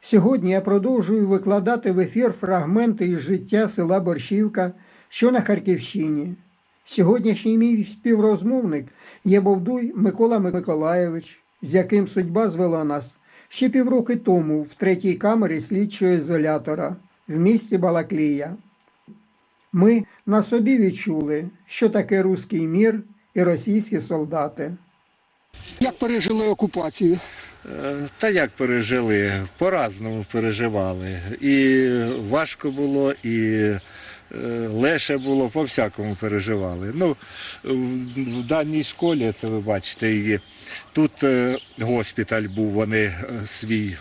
Сьогодні я продовжую викладати в ефір фрагменти із життя села Борщівка, що на Харківщині. Сьогоднішній мій співрозмовник є Бовдуй Микола Миколаєвич, з яким судьба звела нас ще півроки тому в третій камері слідчого ізолятора в місті Балаклія. Ми на собі відчули, що таке руський мір і російські солдати. Як пережили окупацію? Та як пережили? По-разному переживали. І важко було, і е, легше було, по-всякому переживали. Ну, в даній школі, це ви бачите, її, тут е, госпіталь був, вони е, свій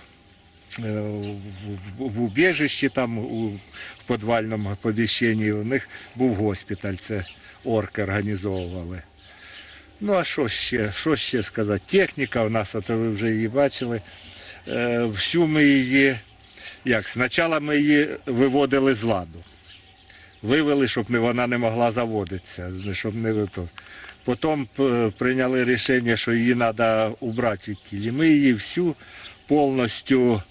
в, убіжищі, там у в підвальному поміщенні, у них був госпіталь, це орки організовували. Ну а що ще? Що ще сказати? Техніка в нас, це ви вже її бачили. Е, всю ми її, як, спочатку ми її виводили з ладу. Вивели, щоб вона не могла заводитися, щоб не ви то. Потім прийняли рішення, що її треба убрати від тілі. Ми її всю повністю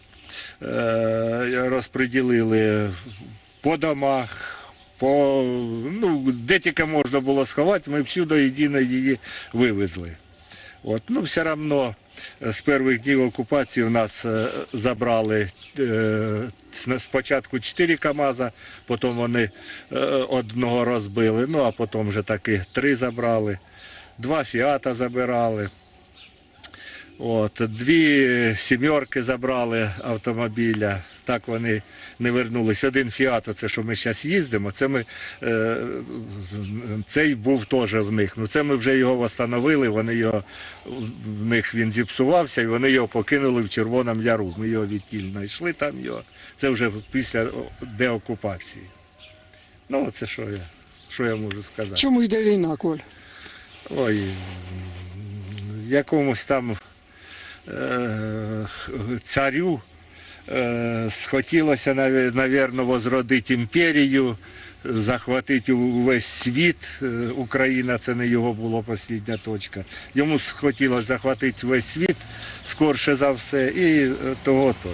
е, розподілили по домах, по, ну, де тільки можна було сховати, ми всюди єдино її вивезли. От, ну, все одно е, з перших днів окупації в нас е, забрали е, спочатку 4 КАМАЗа, потім вони одного розбили, ну а потім вже таки три забрали, два Фіата забирали. От, дві сімерки забрали автомобіля, так вони не вернулись. Один фіат, це що ми зараз їздимо, це ми, е, цей був теж в них. Ну це ми вже його встановили, вони його, в них він зіпсувався і вони його покинули в Червоному Яру. Ми його відтіль знайшли там його. Це вже після деокупації. Ну, це що я, що я можу сказати. Чому йде війна, Коль? Ой, якомусь там царю е, схотілося, мабуть, возродити імперію, захватити увесь світ. Е, Україна це не його була послідня точка. Йому схотілося захватити весь світ скорше за все, і е, того то.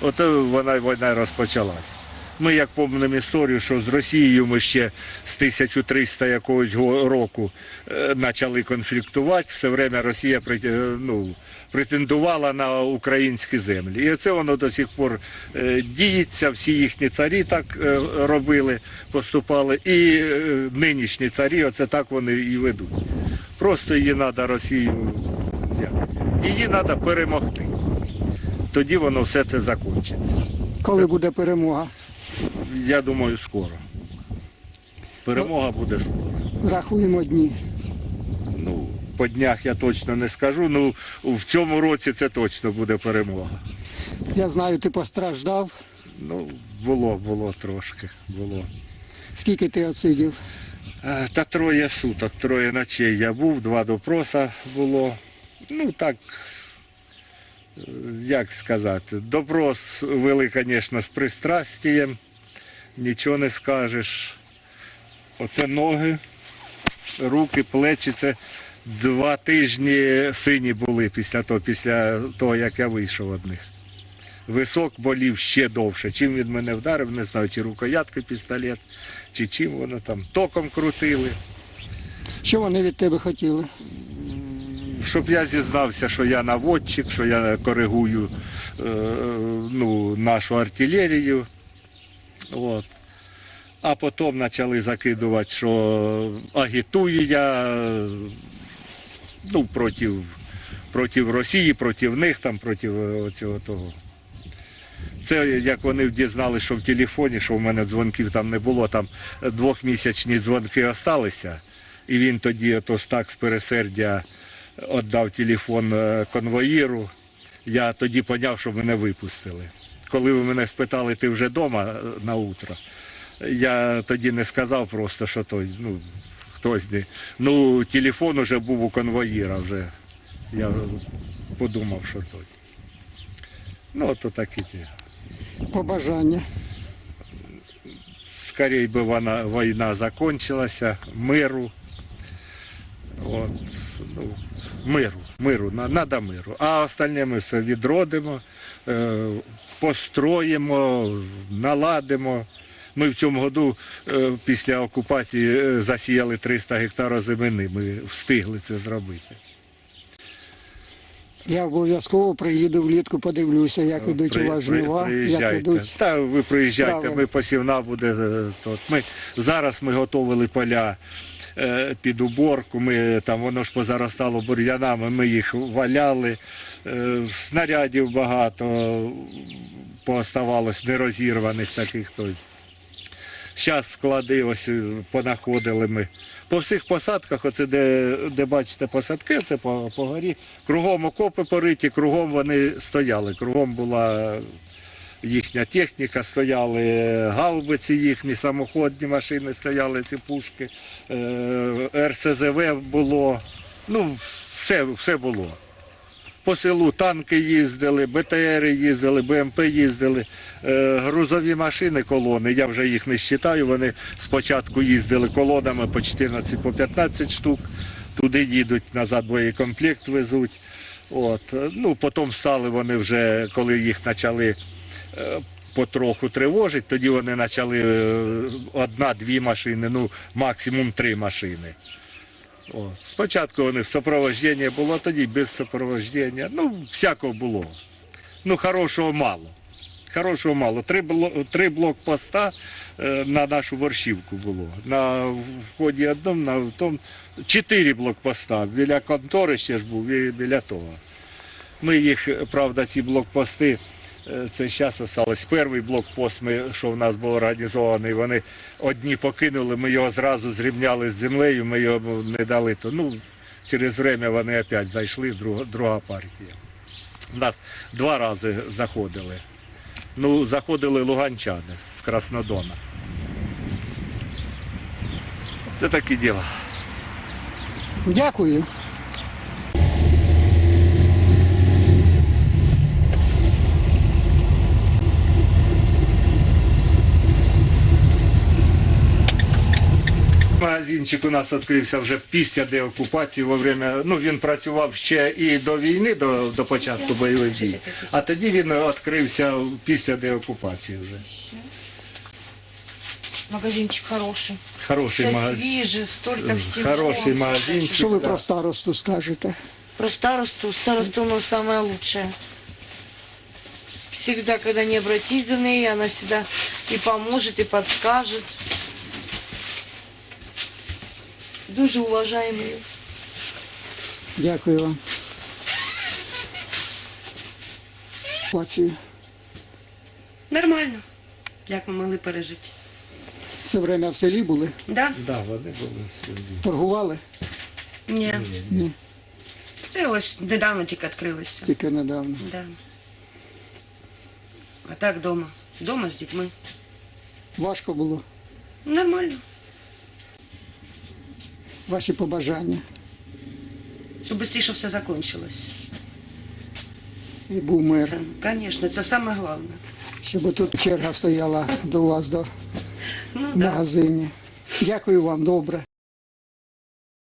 Ото вона війна розпочалась. Ми як пам'ятаємо історію, що з Росією ми ще з 1300 якогось року е, почали конфліктувати. Все время Росія е, ну, претендувала на українські землі. І це воно до сих пор е, діється. Всі їхні царі так робили, поступали. І нинішні царі, оце так вони і ведуть. Просто її треба Росію, як, її треба перемогти. Тоді воно все це закінчиться. Коли буде перемога? Я думаю, скоро. Перемога буде скоро. Рахуємо дні. Ну, по днях я точно не скажу. Ну, в цьому році це точно буде перемога. Я знаю, ти постраждав. Ну, було, було трошки, було. Скільки ти отсидів? Е, Та троє суток, троє ночей я був, два допроса було. Ну так, е, як сказати, допрос вели, звісно, з пристрастієм, нічого не скажеш. Оце ноги, руки, плечі. Це два тижні сині були після того, після того, як я вийшов від них. Висок болів ще довше. Чим він мене вдарив, не знаю, чи рукоятки пістолет, чи чим воно там током крутили. Що вони від тебе хотіли? Щоб я зізнався, що я наводчик, що я коригую е, ну, нашу артилерію. От. А потім почали закидувати, що агітую я ну, проти, проти Росії, проти них, там, проти цього того. Це як вони дізнали, що в телефоні, що в мене дзвонків там не було, там двохмісячні дзвонки залишилися. І він тоді ото так з пересердя віддав телефон е, конвоїру. Я тоді зрозумів, що мене випустили. Коли ви мене спитали, ти вже вдома на утро, я тоді не сказав просто, що той, ну, хтось не. Ну, телефон вже був у конвоїра вже. Я подумав, що той. Ну, то такі ті. Побажання. Скорей би вона, війна закінчилася, миру. От, ну, миру. Миру, надо миру. А остальне ми все відродимо, е, построїмо, наладимо. Ми в цьому году е, після окупації е, засіяли 300 гектарів землі. Ми встигли це зробити. Я обов'язково приїду влітку, подивлюся, як ідуть у вас жнива, як ідуть. Та ви приїжджайте, справи. ми посівна буде е, тут. Ми зараз ми готували поля е, під уборку. Ми там воно ж позаростало бур'янами. Ми їх валяли. е, Снарядів багато пооставалось нерозірваних таких. То. Зараз склади ось е, понаходили ми. По всіх посадках, оце де, де бачите посадки, це по, по горі. Кругом окопи пориті, кругом вони стояли. Кругом була їхня техніка, стояли гаубиці їхні, самоходні машини стояли, ці пушки, е, РСЗВ було. Ну, все, все було. По селу танки їздили, БТРи їздили, БМП їздили, е, грузові машини, колони. Я вже їх не вважаю. Вони спочатку їздили колонами по 14, по 15 штук. Туди їдуть, назад боєкомплект везуть. От. Ну, потім стали вони вже, коли їх почали потроху тривожити, тоді вони почали е, одна-дві машини, ну максимум три машини. О, спочатку вони в супроводженні було, тоді без супроводження. Ну, всякого було. Ну, хорошого мало. Хорошого мало. Три, три блокпоста е, на нашу борщівку було. На вході одному, на тому чотири блокпоста. Біля контори ще ж був і біля того. Ми їх, правда, ці блокпости, е, це зараз залишилось. Перший блокпост, ми, що в нас був організований, вони одні покинули, ми його зразу зрівняли з землею, ми його не дали. То, ну, через время вони опять зайшли, друга, друга партія. Нас два рази заходили. Ну, заходили луганчани з Краснодона. Це такі діла. Дякую. Магазинчик у нас відкрився вже після деокупації. Во время, ну, він працював ще і до війни, до, до початку бойових дій. А тоді він відкрився після деокупації вже. Магазинчик хороший. Хороший Все магазин. свіже, столько всего. Хороший магазинчик. Що ви да. про старосту скажете? Про старосту. Староста у нас самая лучшая. Всегда, когда не обратись за ней, она всегда и поможет, и подскажет. Дуже уважаемый. Дякую вам. Окупацію. Нормально. Як ми могли пережити? Все время в селі були, Да? Да, вони були сьогодні. торгували? Ні. Ні, Це ось недавно тільки відкрилося. тільки недавно. Да. А так вдома. Дома з дітьми. Важко було. Нормально. Ваші побажання. Щоб швидше все закінчилось. І був мир. Звісно, це саме головне. Щоб тут черга стояла до вас до Ну, да. магазині. Дякую вам, добре.